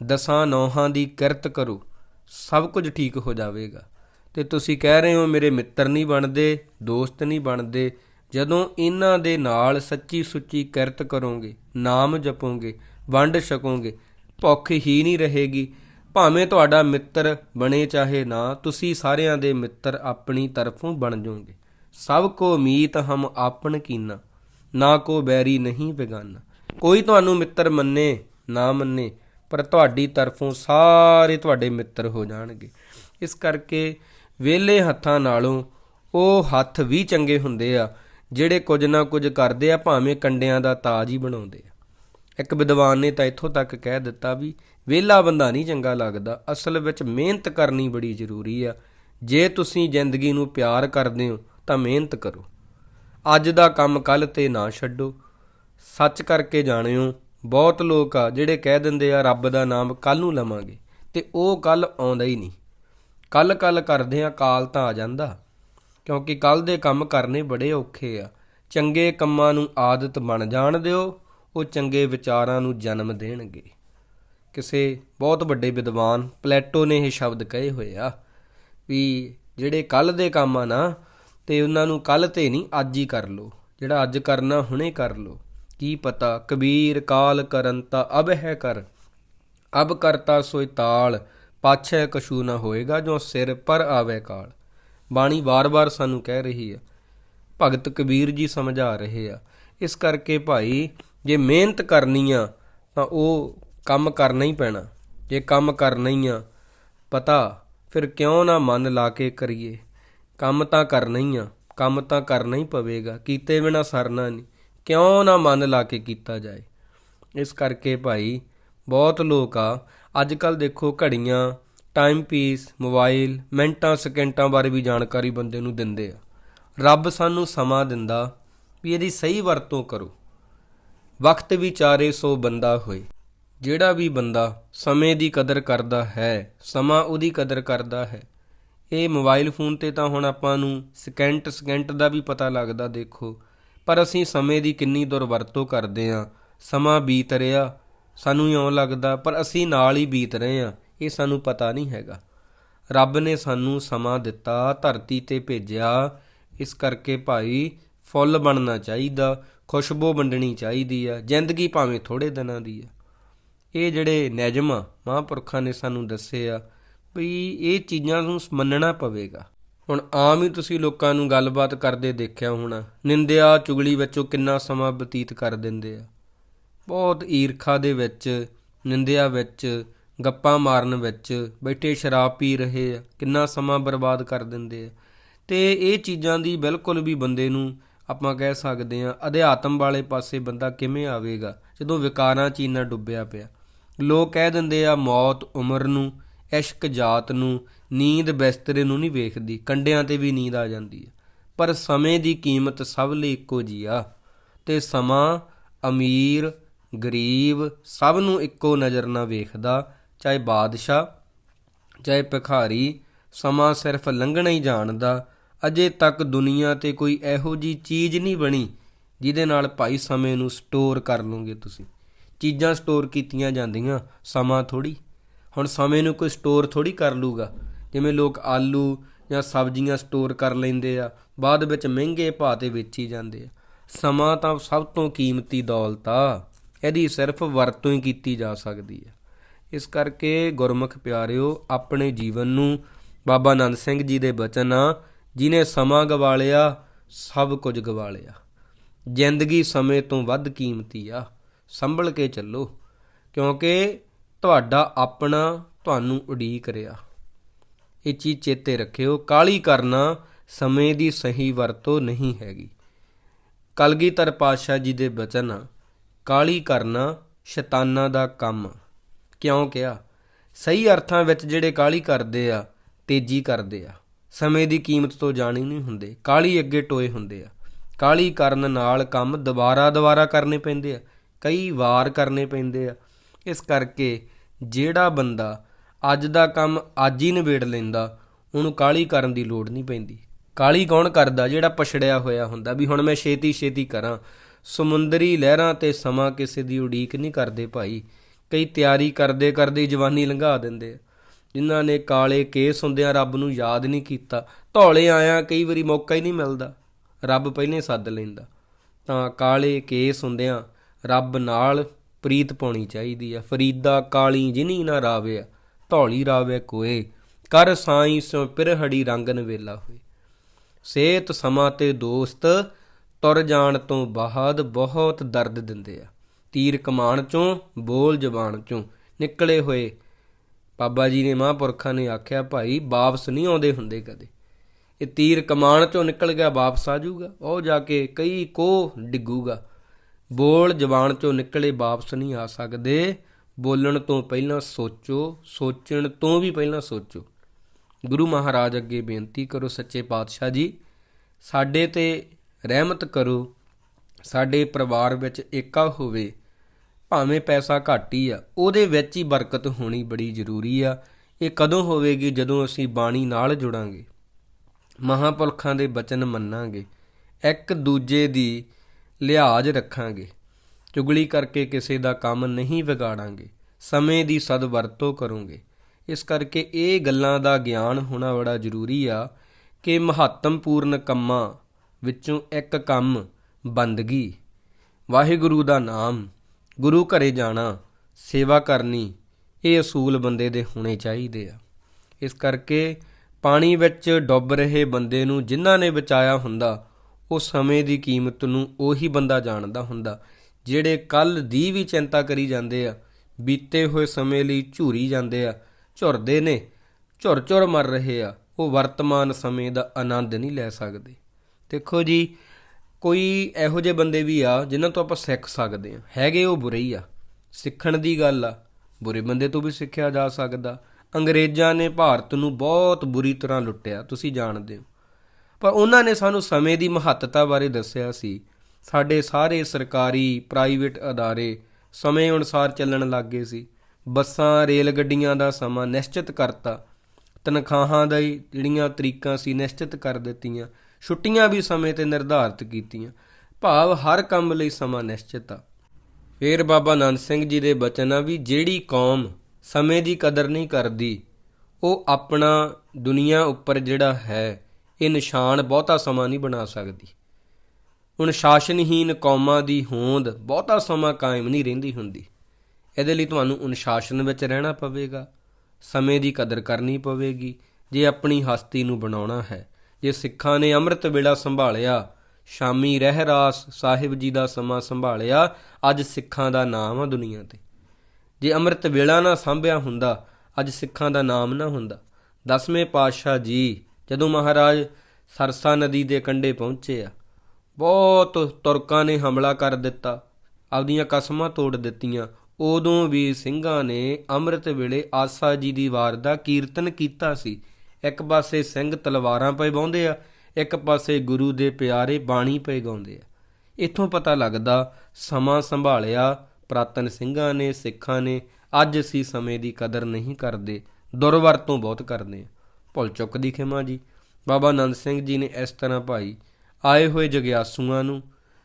ਦਸਾਂ ਨੌਹਾਂ ਦੀ ਕਿਰਤ ਕਰੋ, ਸਭ ਕੁਝ ਠੀਕ ਹੋ ਜਾਵੇਗਾ। ਤੇ ਤੁਸੀਂ ਕਹਿ ਰਹੇ ਹੋ ਮੇਰੇ ਮਿੱਤਰ ਨਹੀਂ ਬਣਦੇ, ਦੋਸਤ ਨਹੀਂ ਬਣਦੇ ਜਦੋਂ ਇਹਨਾਂ ਦੇ ਨਾਲ ਸੱਚੀ ਸੁੱਚੀ ਕਿਰਤ ਕਰੋਗੇ, ਨਾਮ ਜਪੋਗੇ, ਵੰਡ ਛਕੋਗੇ, ਭੁੱਖ ਹੀ ਨਹੀਂ ਰਹੇਗੀ, ਭਾਵੇਂ ਤੁਹਾਡਾ ਮਿੱਤਰ ਬਣੇ ਚਾਹੇ ਨਾ, ਤੁਸੀਂ ਸਾਰਿਆਂ ਦੇ ਮਿੱਤਰ ਆਪਣੀ ਤਰਫੋਂ ਬਣ ਜਾਓਗੇ। ਸਭ ਕੋ ਮੀਤ ਹਮ ਆਪਨ ਕੀਨਾ, ਨਾ ਕੋ ਬੈਰੀ ਨਹੀਂ ਬੇਗਾਨਾ। ਕੋਈ ਤੁਹਾਨੂੰ ਮਿੱਤਰ ਮੰਨੇ, ਨਾ ਮੰਨੇ, ਪਰ ਤੁਹਾਡੀ ਤਰਫੋਂ ਸਾਰੇ ਤੁਹਾਡੇ ਮਿੱਤਰ ਹੋ ਜਾਣਗੇ। ਇਸ ਕਰਕੇ ਵਿਹਲੇ ਹੱਥਾਂ ਨਾਲੋਂ ਉਹ ਹੱਥ ਵੀ ਚੰਗੇ ਹੁੰਦੇ ਆ ਜਿਹੜੇ ਕੁਝ ਨਾ ਕੁਝ ਕਰਦੇ ਆ, ਭਾਵੇਂ ਕੰਡਿਆਂ ਦਾ ਤਾਜ ਹੀ ਬਣਾਉਂਦੇ ਆ। ਇੱਕ ਵਿਦਵਾਨ ਨੇ ਤਾਂ ਇੱਥੋਂ ਤੱਕ ਕਹਿ ਦਿੱਤਾ ਵੀ ਵਿਹਲਾ ਬੰਦਾ ਨਹੀਂ ਚੰਗਾ ਲੱਗਦਾ, ਅਸਲ ਵਿੱਚ ਮਿਹਨਤ ਕਰਨੀ ਬੜੀ ਜ਼ਰੂਰੀ ਆ। ਜੇ ਤੁਸੀਂ ਜ਼ਿੰਦਗੀ ਨੂੰ ਪਿਆਰ ਕਰਦੇ ਹੋ, ਤਾਂ ਮਿਹਨਤ ਕਰੋ। ਅੱਜ ਦਾ ਕੰਮ ਕੱਲ ਤੇ ਨਾ ਛੱਡੋ। ਸੱਚ ਕਰਕੇ ਜਾਣਿਓ, ਬਹੁਤ ਲੋਕ ਆ ਜਿਹੜੇ ਕਹਿ ਦਿੰਦੇ ਆ, ਰੱਬ ਦਾ ਨਾਮ ਕੱਲ ਨੂੰ ਲਵਾਂਗੇ। ਤੇ ਉਹ ਕੱਲ ਆਉਂਦਾ ਹੀ ਨਹੀਂ। ਕੱਲ ਕੱਲ ਕਰਦੇ ਆ, ਕਾਲ ਤਾਂ ਆ ਜਾਂਦਾ। ਕਿਉਂਕਿ ਕੱਲ ਦੇ ਕੰਮ ਕਰਨੇ ਬੜੇ ਔਖੇ ਆ। ਚੰਗੇ ਕੰਮਾਂ ਨੂੰ ਆਦਤ ਬਣ ਜਾਣ ਦਿਓ, ਉਹ ਚੰਗੇ ਵਿਚਾਰਾਂ ਨੂੰ ਜਨਮ ਦੇਣਗੇ। ਕਿਸੇ ਬਹੁਤ ਵੱਡੇ ਵਿਦਵਾਨ ਪਲੇਟੋ ਨੇ ਇਹ ਸ਼ਬਦ ਕਹੇ ਹੋਏ ਆ ਵੀ ਜਿਹੜੇ ਕੱਲ ਦੇ ਕੰਮ ਆ ਨਾ, ਤੇ ਉਹਨਾਂ ਨੂੰ ਕੱਲ ਤੇ ਨਹੀਂ, ਅੱਜ ਹੀ ਕਰ ਲੋ ਜਿਹੜਾ ਅੱਜ ਕਰਨਾ, ਹੁਣੇ ਕਰ ਲੋ ਕੀ ਪਤਾ, ਕਬੀਰ ਕਾਲ ਕਰਨ ਤਾਂ ਅਬ ਹੈ ਕਰ। ਅਬ ਕਰਤਾ ਸੋਈ ਤਾਲ, ਪਾਛੈ ਕਛੂ ਨਾ ਹੋਏਗਾ ਜੋ ਸਿਰ ਪਰ ਆਵੇ ਕਾਲ। ਬਾਣੀ ਵਾਰ-ਵਾਰ ਸਾਨੂੰ ਕਹਿ ਰਹੀ ਆ ਭਗਤ ਕਬੀਰ ਜੀ ਸਮਝਾ ਰਹੇ ਆ। ਇਸ ਕਰਕੇ ਭਾਈ, ਜੇ ਮਿਹਨਤ ਕਰਨੀ ਆ, ਤਾਂ ਉਹ ਕੰਮ ਕਰਨਾ ਹੀ ਪੈਣਾ। ਜੇ ਕੰਮ ਕਰਨਾ ਹੀ ਆ, ਪਤਾ ਫਿਰ ਕਿਉਂ ਨਾ ਮਨ ਲਾ ਕੇ ਕਰੀਏ। ਕੰਮ ਤਾਂ ਕਰਨਾ ਹੀ ਆ, ਕੰਮ ਤਾਂ ਕਰਨਾ ਹੀ ਪਵੇਗਾ, ਕੀਤੇ ਬਿਨਾ ਸਰਨਾ ਨਹੀਂ। ਕਿਉਂ ਨਾ ਮਨ ਲਾ ਕੇ ਕੀਤਾ ਜਾਏ। ਇਸ ਕਰਕੇ ਭਾਈ, ਬਹੁਤ ਲੋਕ ਆ ਅੱਜ ਕੱਲ ਦੇਖੋ ਘੜੀਆਂ ਟਾਈਮ ਪੀਸ ਮੋਬਾਈਲ ਮਿੰਟਾਂ, ਸਕਿੰਟਾਂ ਬਾਰੇ ਵੀ ਜਾਣਕਾਰੀ ਬੰਦੇ ਨੂੰ ਦਿੰਦੇ ਆ। ਰੱਬ ਸਾਨੂੰ ਸਮਾਂ ਦਿੰਦਾ ਵੀ ਇਹਦੀ ਸਹੀ ਵਰਤੋਂ ਕਰੋ। ਵਕਤ ਵਿਚਾਰੇ ਸੋ ਬੰਦਾ ਹੋਏ। ਜਿਹੜਾ ਵੀ ਬੰਦਾ ਸਮੇਂ ਦੀ ਕਦਰ ਕਰਦਾ ਹੈ, ਸਮਾਂ ਉਹਦੀ ਕਦਰ ਕਰਦਾ ਹੈ। ਇਹ ਮੋਬਾਈਲ ਫੋਨ ਤੇ ਤਾਂ ਹੁਣ ਆਪਾਂ ਨੂੰ ਸਕਿੰਟ ਸਕਿੰਟ ਦਾ ਵੀ ਪਤਾ ਲੱਗਦਾ ਦੇਖੋ। ਪਰ ਅਸੀਂ ਸਮੇਂ ਦੀ ਕਿੰਨੀ ਦੁਰਵਰਤੋਂ ਕਰਦੇ ਆ। ਸਮਾਂ ਬੀਤ ਰਿਹਾ, ਸਾਨੂੰ ਇਉਂ ਲੱਗਦਾ, ਪਰ ਅਸੀਂ ਨਾਲ ਹੀ ਬੀਤ ਰਹੇ ਆ। ਇਹ ਸਾਨੂੰ ਪਤਾ ਨਹੀਂ ਹੈਗਾ। ਰੱਬ ਨੇ ਸਾਨੂੰ ਸਮਾਂ ਦਿੱਤਾ, ਧਰਤੀ ਤੇ ਭੇਜਿਆ। ਇਸ ਕਰਕੇ ਭਾਈ ਫੁੱਲ ਬਣਨਾ ਚਾਹੀਦਾ, ਖੁਸ਼ਬੂ ਵੰਡਣੀ ਚਾਹੀਦੀ ਆ, ਜ਼ਿੰਦਗੀ ਭਾਵੇਂ ਥੋੜੇ ਦਿਨਾਂ ਦੀ ਆ। ਇਹ ਜਿਹੜੇ ਨਿਯਮ ਆ ਮਹਾਂਪੁਰਖਾਂ ਨੇ ਸਾਨੂੰ ਦੱਸੇ ਆ ਵੀ ਇਹ ਚੀਜ਼ਾਂ ਨੂੰ ਮੰਨਣਾ ਪਵੇਗਾ। ਹੁਣ ਆਮ ਹੀ ਤੁਸੀਂ ਲੋਕਾਂ ਨੂੰ ਗੱਲਬਾਤ ਕਰਦੇ ਦੇਖਿਆ ਹੋਣਾ, ਨਿੰਦਿਆ ਚੁਗਲੀ ਵਿੱਚੋਂ ਕਿੰਨਾ ਸਮਾਂ ਬਤੀਤ ਕਰ ਦਿੰਦੇ ਆ। ਬਹੁਤ ਈਰਖਾ ਦੇ ਵਿੱਚ, ਨਿੰਦਿਆ ਵਿੱਚ ਗੱਪਾਂ ਮਾਰਨ ਵਿੱਚ ਬੈਠੇ ਸ਼ਰਾਬ ਪੀ ਰਹੇ ਆ, ਕਿੰਨਾ ਸਮਾਂ ਬਰਬਾਦ ਕਰ ਦਿੰਦੇ ਆ। ਤੇ ਇਹ ਚੀਜ਼ਾਂ ਦੀ ਬਿਲਕੁਲ ਵੀ ਬੰਦੇ ਨੂੰ ਆਪਾਂ ਕਹਿ ਸਕਦੇ ਆ ਅਧਿਆਤਮ ਵਾਲੇ ਪਾਸੇ ਬੰਦਾ ਕਿਵੇਂ ਆਵੇਗਾ, ਜਦੋਂ ਵਿਕਾਰਾਂ ਚ ਇੰਨਾ ਡੁੱਬਿਆ ਪਿਆ। ਲੋਕ ਕਹਿ ਦਿੰਦੇ ਆ, ਮੌਤ ਉਮਰ ਨੂੰ, ਇਸ਼ਕ ਜਾਤ ਨੂੰ, ਨੀਂਦ ਬਿਸਤਰੇ ਨੂੰ ਨਹੀਂ ਵੇਖਦੀ, ਕੰਡਿਆਂ ਤੇ ਵੀ ਨੀਂਦ ਆ ਜਾਂਦੀ ਹੈ ਪਰ ਸਮੇਂ ਦੀ ਕੀਮਤ ਸਭ ਲਈ ਇੱਕੋ ਜੀ ਆ। ਤੇ ਸਮਾਂ ਅਮੀਰ, ਗਰੀਬ ਸਭ ਨੂੰ ਇੱਕੋ ਨਜ਼ਰ ਨਾਲ ਵੇਖਦਾ ਚਾਹੇ ਬਾਦਸ਼ਾਹ, ਚਾਹੇ ਭਿਖਾਰੀ, ਸਮਾਂ ਸਿਰਫ ਲੰਘਣਾ ਹੀ ਜਾਣਦਾ। ਅਜੇ ਤੱਕ ਦੁਨੀਆ ਤੇ ਕੋਈ ਇਹੋ ਜੀ ਚੀਜ਼ ਨਹੀਂ ਬਣੀ ਜਿਹਦੇ ਨਾਲ ਭਾਈ ਸਮੇਂ ਨੂੰ ਸਟੋਰ ਕਰ ਲਓਗੇ ਤੁਸੀਂ। ਚੀਜ਼ਾਂ ਸਟੋਰ ਕੀਤੀਆਂ ਜਾਂਦੀਆਂ, ਸਮਾਂ ਥੋੜੀ ਹੁਣ ਸਮੇਂ ਨੂੰ ਕੋਈ ਸਟੋਰ ਥੋੜੀ ਕਰ ਲੂਗਾ ਜਿਵੇਂ ਲੋਕ ਆਲੂ ਜਾਂ ਸਬਜ਼ੀਆਂ ਸਟੋਰ ਕਰ ਲੈਂਦੇ ਆ, ਬਾਅਦ ਵਿੱਚ ਮਹਿੰਗੇ ਭਾਅ ਤੇ ਵੇਚੀ ਜਾਂਦੇ ਆ। ਸਮਾਂ ਤਾਂ ਸਭ ਤੋਂ ਕੀਮਤੀ ਦੌਲਤ ਆ। ਇਹਦੀ ਸਿਰਫ ਵਰਤੋਂ ਹੀ ਕੀਤੀ ਜਾ ਸਕਦੀ ਹੈ ਇਸ ਕਰਕੇ ਗੁਰਮੁਖ ਪਿਆਰਿਓ, ਆਪਣੇ ਜੀਵਨ ਨੂੰ ਬਾਬਾ ਆਨੰਦ ਸਿੰਘ ਜੀ ਦੇ ਬਚਨ ਆ, ਜਿਨੇ ਸਮਾਂ ਗਵਾ ਲਿਆ ਸਭ ਕੁਝ ਗਵਾ ਲਿਆ ਜ਼ਿੰਦਗੀ ਸਮੇਂ ਤੋਂ ਵੱਧ ਕੀਮਤੀ ਆ। ਸੰਭਲ ਕੇ ਚੱਲੋ, ਕਿਉਂਕਿ ਤੁਹਾਡਾ ਆਪਣਾ ਤੁਹਾਨੂੰ ਉਡੀਕ ਰਿਹਾ। ਇਹ ਚੀਜ਼ ਚੇਤੇ ਰੱਖਿਓ ਕਾਲੀ ਕਰਨਾ ਸਮੇਂ ਦੀ ਸਹੀ ਵਰਤੋਂ ਨਹੀਂ ਹੈਗੀ। ਕਲਗੀਧਰ ਪਾਤਸ਼ਾਹ ਜੀ ਦੇ ਬਚਨ ਆ ਕਾਲੀ ਕਰਨਾ ਸ਼ੈਤਾਨਾਂ ਦਾ ਕੰਮ ਕਿਉਂ ਕਿਹਾ? ਸਹੀ ਅਰਥਾਂ ਵਿੱਚ ਜਿਹੜੇ ਕਾਲੀ ਕਰਦੇ ਆ, ਤੇਜ਼ੀ ਕਰਦੇ ਆ। ਸਮੇਂ ਦੀ ਕੀਮਤ ਤੋਂ ਜਾਣੀ ਨਹੀਂ ਹੁੰਦੇ। ਕਾਲੀ ਅੱਗੇ ਟੋਏ ਹੁੰਦੇ ਆ। ਕਾਲੀ ਕਰਨ ਨਾਲ ਕੰਮ ਦੁਬਾਰਾ ਦੁਬਾਰਾ ਕਰਨੇ ਪੈਂਦੇ ਆ। ਕਈ ਵਾਰ ਕਰਨੇ ਪੈਂਦੇ ਆ। ਇਸ ਕਰਕੇ ਜਿਹੜਾ ਬੰਦਾ ਅੱਜ ਦਾ ਕੰਮ ਅੱਜ ਹੀ ਨਿਬੇੜ ਲੈਂਦਾ, ਉਹਨੂੰ ਕਾਲੀ ਕਰਨ ਦੀ ਲੋੜ ਨਹੀਂ ਪੈਂਦੀ। ਕਾਲੀ ਕੌਣ ਕਰਦਾ? ਜਿਹੜਾ ਪਛੜਿਆ ਹੋਇਆ ਹੁੰਦਾ ਵੀ ਹੁਣ ਮੈਂ ਛੇਤੀ ਛੇਤੀ ਕਰਾਂ। ਸਮੁੰਦਰੀ ਲਹਿਰਾਂ ਤੇ ਸਮਾਂ ਕਿਸੇ ਦੀ ਉਡੀਕ ਨਹੀਂ ਕਰਦੇ ਭਾਈ। ਕਈ ਤਿਆਰੀ ਕਰਦੇ ਕਰਦੇ ਜਵਾਨੀ ਲੰਘਾ ਦਿੰਦੇ ਆ। ਜਿਨ੍ਹਾਂ ਨੇ ਕਾਲੇ ਕੇਸ ਹੁੰਦਿਆਂ ਰੱਬ ਨੂੰ ਯਾਦ ਨਹੀਂ ਕੀਤਾ। ਧੌਲੇ ਆਇਆ ਕਈ ਵਾਰੀ ਮੌਕਾ ਹੀ ਨਹੀਂ ਮਿਲਦਾ। ਰੱਬ ਪਹਿਲੇ ਸੱਦ ਲੈਂਦਾ। ਤਾਂ ਕਾਲੇ ਕੇਸ ਹੁੰਦਿਆਂ ਰੱਬ ਨਾਲ ਪ੍ਰੀਤ ਪਾਉਣੀ ਚਾਹੀਦੀ ਆ। ਫਰੀਦਾ ਕਾਲੀ ਜਿਨੀ ਨਾ ਰਾਵਿਆ ਧੌਲੀ ਰਾਵੇ ਕੋਏ। ਕਰ ਸਾਈ ਸੋ ਪਿਰਹੜੀ ਰੰਗ ਨਵੇਲਾ ਹੋਏ। ਸੇਤ ਸਮਾਂ ਤੇ ਦੋਸਤ, ਤੁਰ ਜਾਣ ਤੋਂ ਬਾਅਦ ਬਹੁਤ ਦਰਦ ਦਿੰਦੇ ਆ। ਤੀਰ ਕਮਾਨ ਚੋਂ, ਬੋਲ ਜ਼ਬਾਨ ਚੋਂ। ਨਿਕਲੇ ਹੋਏ ਬਾਬਾ ਜੀ ਨੇ ਮਹਾਂਪੁਰਖਾਂ ਨੇ ਆਖਿਆ, ਭਾਈ, ਵਾਪਸ ਨਹੀਂ ਆਉਂਦੇ ਹੁੰਦੇ ਕਦੇ। ਇਹ ਤੀਰ ਕਮਾਨ ਚੋਂ ਨਿਕਲ ਗਿਆ, ਵਾਪਸ ਆ ਜਾਊਗਾ। ਉਹ ਜਾ ਕੇ ਕਈ ਕੋ ਡਿੱਗੂਗਾ। ਬੋਲ ਜ਼ਬਾਨ ਚੋਂ ਨਿਕਲੇ, ਵਾਪਸ ਨਹੀਂ ਆ ਸਕਦੇ। ਬੋਲਣ ਤੋਂ ਪਹਿਲਾਂ ਸੋਚੋ, ਸੋਚਣ ਤੋਂ ਵੀ ਪਹਿਲਾਂ ਸੋਚੋ। ਗੁਰੂ ਮਹਾਰਾਜ ਅੱਗੇ ਬੇਨਤੀ ਕਰੋ, ਸੱਚੇ ਪਾਤਸ਼ਾਹ ਜੀ, ਸਾਡੇ ਤੇ ਰਹਿਮਤ ਕਰੋ। ਸਾਡੇ ਪਰਿਵਾਰ ਵਿੱਚ ਏਕਾ ਹੋਵੇ। ਭਾਵੇਂ ਪੈਸਾ ਘੱਟ ਹੀ ਆ, ਉਹਦੇ ਵਿੱਚ ਹੀ ਬਰਕਤ ਹੋਣੀ ਬੜੀ ਜ਼ਰੂਰੀ ਆ। ਇਹ ਕਦੋਂ ਹੋਵੇਗੀ ਜਦੋਂ ਅਸੀਂ ਬਾਣੀ ਨਾਲ ਜੁੜਾਂਗੇ? ਮਹਾਪੁਰਖਾਂ ਦੇ ਬਚਨ ਮੰਨਾਂਗੇ। ਇੱਕ ਦੂਜੇ ਦੀ ਲਿਹਾਜ਼ ਰੱਖਾਂਗੇ। ਚੁਗਲੀ ਕਰਕੇ ਕਿਸੇ ਦਾ ਕੰਮ ਨਹੀਂ ਵਿਗਾੜਾਂਗੇ। ਸਮੇਂ ਦੀ ਸਦ ਵਰਤੋਂ ਕਰੋਗੇ। ਇਸ ਕਰਕੇ ਇਹ ਗੱਲਾਂ ਦਾ ਗਿਆਨ ਹੋਣਾ ਬੜਾ ਜ਼ਰੂਰੀ ਆ ਕਿ ਮਹੱਤਵਪੂਰਨ ਕੰਮਾਂ ਵਿੱਚੋਂ ਇੱਕ ਕੰਮ ਬੰਦਗੀ। ਵਾਹਿਗੁਰੂ ਦਾ ਨਾਮ। ਗੁਰੂ ਘਰੇ ਜਾਣਾ, ਸੇਵਾ ਕਰਨੀ, ਇਹ ਅਸੂਲ ਬੰਦੇ ਦੇ ਹੋਣੇ ਚਾਹੀਦੇ ਆ। ਇਸ ਕਰਕੇ ਪਾਣੀ ਵਿੱਚ ਡੁੱਬ ਰਹੇ ਬੰਦੇ ਨੂੰ ਜਿਨ੍ਹਾਂ ਨੇ ਬਚਾਇਆ ਹੁੰਦਾ, ਉਹ ਸਮੇਂ ਦੀ ਕੀਮਤ ਨੂੰ ਉਹੀ ਬੰਦਾ ਜਾਣਦਾ ਹੁੰਦਾ, ਜਿਹੜੇ ਕੱਲ ਦੀ ਵੀ ਚਿੰਤਾ ਕਰੀ ਜਾਂਦੇ ਆ, ਬੀਤੇ ਹੋਏ ਸਮੇਂ ਲਈ ਝੂਰੀ ਜਾਂਦੇ ਆ, ਝੁਰਦੇ ਨੇ, ਝੁਰ ਝੁਰ ਮਰ ਰਹੇ ਆ, ਉਹ ਵਰਤਮਾਨ ਸਮੇਂ ਦਾ ਆਨੰਦ ਨਹੀਂ ਲੈ ਸਕਦੇ। ਦੇਖੋ ਜੀ ਕੋਈ ਇਹੋ ਜਿਹੇ ਬੰਦੇ ਵੀ ਆ, ਜਿਨ੍ਹਾਂ ਤੋਂ ਆਪਾਂ ਸਿੱਖ ਸਕਦੇ ਆ ਹੈਗੇ ਉਹ ਬੁਰੇ ਹੀ ਆ। ਸਿੱਖਣ ਦੀ ਗੱਲ ਆ। ਬੁਰੇ ਬੰਦੇ ਤੋਂ ਵੀ ਸਿੱਖਿਆ ਜਾ ਸਕਦਾ। ਅੰਗਰੇਜ਼ਾਂ ਨੇ ਭਾਰਤ ਨੂੰ ਬਹੁਤ ਬੁਰੀ ਤਰ੍ਹਾਂ ਲੁੱਟਿਆ, ਤੁਸੀਂ ਜਾਣਦੇ ਹੋ। ਪਰ ਉਹਨਾਂ ਨੇ ਸਾਨੂੰ ਸਮੇਂ ਦੀ ਮਹੱਤਤਾ ਬਾਰੇ ਦੱਸਿਆ ਸੀ। ਸਾਡੇ ਸਾਰੇ ਸਰਕਾਰੀ, ਪ੍ਰਾਈਵੇਟ ਅਦਾਰੇ ਸਮੇਂ ਅਨੁਸਾਰ ਚੱਲਣ ਲੱਗ ਗਏ ਸੀ। ਬੱਸਾਂ, ਰੇਲ ਗੱਡੀਆਂ ਦਾ ਸਮਾਂ ਨਿਸ਼ਚਿਤ ਕਰਤਾ। ਤਨਖਾਹਾਂ ਦਾ ਹੀ ਜਿਹੜੀਆਂ ਤਰੀਕਾਂ ਸੀ, ਨਿਸ਼ਚਿਤ ਕਰ ਦਿੱਤੀਆਂ। ਛੁੱਟੀਆਂ ਵੀ ਸਮੇਂ ਤੇ ਨਿਰਧਾਰਤ ਕੀਤੀਆਂ। ਭਾਵ ਹਰ ਕੰਮ ਲਈ ਸਮਾਂ ਨਿਸ਼ਚਿਤ ਆ। ਫਿਰ ਬਾਬਾ ਨਾਨਕ ਸਿੰਘ ਜੀ ਦੇ ਬਚਨ ਆ ਵੀ ਜਿਹੜੀ ਕੌਮ ਸਮੇਂ ਦੀ ਕਦਰ ਨਹੀਂ ਕਰਦੀ, ਉਹ ਆਪਣਾ ਦੁਨੀਆ ਉੱਪਰ ਜਿਹੜਾ ਹੈ, ਇਹ ਨਿਸ਼ਾਨ ਬਹੁਤਾ ਸਮਾਂ ਨਹੀਂ ਬਣਾ ਸਕਦੀ। ਹੁਣ ਸ਼ਾਸਨਹੀਨ ਕੌਮਾਂ ਦੀ ਹੋਂਦ ਬਹੁਤਾ ਸਮਾਂ ਕਾਇਮ ਨਹੀਂ ਰਹਿੰਦੀ ਹੁੰਦੀ। ਇਹਦੇ ਲਈ ਤੁਹਾਨੂੰ ਅਨੁਸ਼ਾਸਨ ਵਿੱਚ ਰਹਿਣਾ ਪਵੇਗਾ। ਸਮੇਂ ਦੀ ਕਦਰ ਕਰਨੀ ਪਵੇਗੀ, ਜੇ ਆਪਣੀ ਹਸਤੀ ਨੂੰ ਬਣਾਉਣਾ ਹੈ। ਜੇ ਸਿੱਖਾਂ ਨੇ ਅੰਮ੍ਰਿਤ ਵੇਲਾ ਸੰਭਾਲਿਆ, ਸ਼ਾਮੀ ਰਹਿਰਾਸ ਸਾਹਿਬ ਜੀ ਦਾ ਸਮਾਂ ਸੰਭਾਲਿਆ, ਅੱਜ ਸਿੱਖਾਂ ਦਾ ਨਾਮ ਆ ਦੁਨੀਆ ਤੇ। ਜੇ ਅੰਮ੍ਰਿਤ ਵੇਲਾ ਨਾ ਸੰਭਿਆ ਹੁੰਦਾ, ਅੱਜ ਸਿੱਖਾਂ ਦਾ ਨਾਮ ਨਾ ਹੁੰਦਾ। ਦਸਵੇਂ ਪਾਤਸ਼ਾਹ ਜੀ ਜਦੋਂ ਮਹਾਰਾਜ ਸਰਸਾ ਨਦੀ ਦੇ ਕੰਢੇ ਪਹੁੰਚੇ ਆ, ਬਹੁਤ ਤੁਰਕਾਂ ਨੇ ਹਮਲਾ ਕਰ ਦਿੱਤਾ, ਆਪਦੀਆਂ ਕਸਮਾਂ ਤੋੜ ਦਿੱਤੀਆਂ। ਉਦੋਂ ਵੀ ਸਿੰਘਾਂ ਨੇ ਅੰਮ੍ਰਿਤ ਵੇਲੇ ਆਸਾ ਜੀ ਦੀ ਵਾਰ ਦਾ ਕੀਰਤਨ ਕੀਤਾ ਸੀ। ਇੱਕ ਪਾਸੇ ਸਿੰਘ ਤਲਵਾਰਾਂ ਪਏ ਬਾਉਂਦੇ ਆ, ਇੱਕ ਪਾਸੇ ਗੁਰੂ ਦੇ ਪਿਆਰੇ ਬਾਣੀ ਪਏ ਗਾਉਂਦੇ ਆ। ਇੱਥੋਂ ਪਤਾ ਲੱਗਦਾ, ਸਮਾਂ ਸੰਭਾਲਿਆ, ਪ੍ਰਾਤਨ ਸਿੰਘਾਂ ਨੇ, ਸਿੱਖਾਂ ਨੇ, ਅੱਜ ਅਸੀਂ ਸਮੇਂ ਦੀ ਕਦਰ ਨਹੀਂ ਕਰਦੇ ਦੁਰਵਰਤੋਂ ਬਹੁਤ ਕਰਦੇ ਆ। ਭੁੱਲ ਚੁੱਕ ਦੀ ਖਿਮਾ ਜੀ। ਬਾਬਾ ਆਨੰਦ ਸਿੰਘ ਜੀ ਨੇ ਇਸ ਤਰ੍ਹਾਂ ਭਾਈ, ਆਏ ਹੋਏ ਜਗਿਆਸੂਆਂ ਨੂੰ,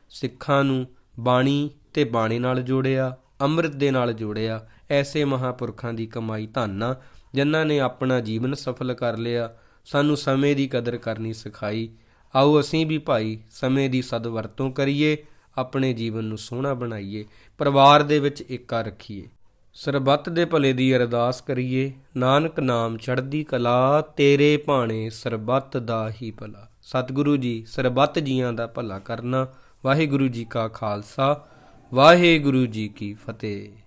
ਸਿੱਖਾਂ ਨੂੰ ਬਾਣੀ ਤੇ ਬਾਣੀ ਨਾਲ ਜੋੜਿਆ, ਅੰਮ੍ਰਿਤ ਦੇ ਨਾਲ ਜੋੜਿਆ, ਐਸੇ ਮਹਾਪੁਰਖਾਂ ਦੀ ਕਮਾਈ ਧੰਨਾ ਜਿਨ੍ਹਾਂ ਨੇ ਆਪਣਾ ਜੀਵਨ ਸਫਲ ਕਰ ਲਿਆ, ਸਾਨੂੰ ਸਮੇਂ ਦੀ ਕਦਰ ਕਰਨੀ ਸਿਖਾਈ। ਆਓ ਅਸੀਂ ਵੀ ਭਾਈ ਸਮੇਂ ਦੀ ਸਦ ਵਰਤੋਂ ਕਰੀਏ, ਆਪਣੇ ਜੀਵਨ ਨੂੰ ਸੋਹਣਾ ਬਣਾਈਏ, ਪਰਿਵਾਰ ਦੇ ਵਿੱਚ ਏਕਾ ਰੱਖੀਏ। ਸਰਬੱਤ ਦੇ ਭਲੇ ਦੀ ਅਰਦਾਸ ਕਰੀਏ, ਨਾਨਕ ਨਾਮ ਚੜ੍ਹਦੀ ਕਲਾ, ਤੇਰੇ ਭਾਣੇ ਸਰਬੱਤ ਦਾ ਹੀ ਭਲਾ। ਸਤਿਗੁਰੂ ਜੀ, ਸਰਬੱਤ ਜੀਆਂ ਦਾ ਭਲਾ ਕਰਨਾ। ਵਾਹਿਗੁਰੂ ਜੀ ਕਾ ਖਾਲਸਾ, ਵਾਹਿਗੁਰੂ ਜੀ ਕੀ ਫਤਿਹ।